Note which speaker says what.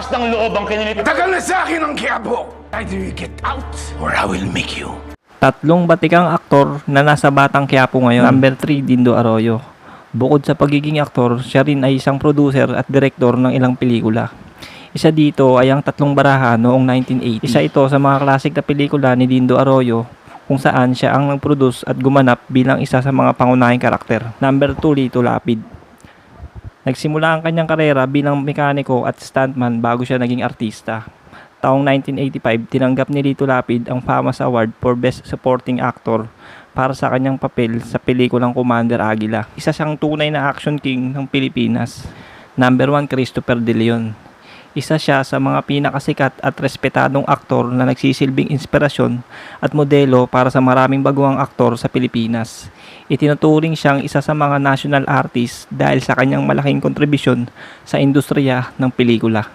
Speaker 1: lakas ng loob ang kinilip.
Speaker 2: Tagal na sa akin ang Quiapo! Either you get out or I will make you.
Speaker 3: Tatlong batikang aktor na nasa Batang Quiapo ngayon. Number 3, Dindo Arroyo. Bukod sa pagiging aktor, siya rin ay isang producer at direktor ng ilang pelikula. Isa dito ay ang Tatlong Baraha noong 1980. Isa ito sa mga klasik na pelikula ni Dindo Arroyo kung saan siya ang nag-produce at gumanap bilang isa sa mga pangunahing karakter. Number 2, Lito Lapid. Nagsimula ang kanyang karera bilang mekaniko at stuntman bago siya naging artista. Taong 1985, tinanggap ni Lito Lapid ang FAMAS Award for Best Supporting Actor para sa kanyang papel sa pelikulang Commander Aguila. Isa siyang tunay na action king ng Pilipinas. Number 1, Christopher De Leon. Isa siya sa mga pinakasikat at respetadong aktor na nagsisilbing inspirasyon at modelo para sa maraming baguang aktor sa Pilipinas. Itinuturing siyang isa sa mga national artist dahil sa kanyang malaking kontribusyon sa industriya ng pelikula.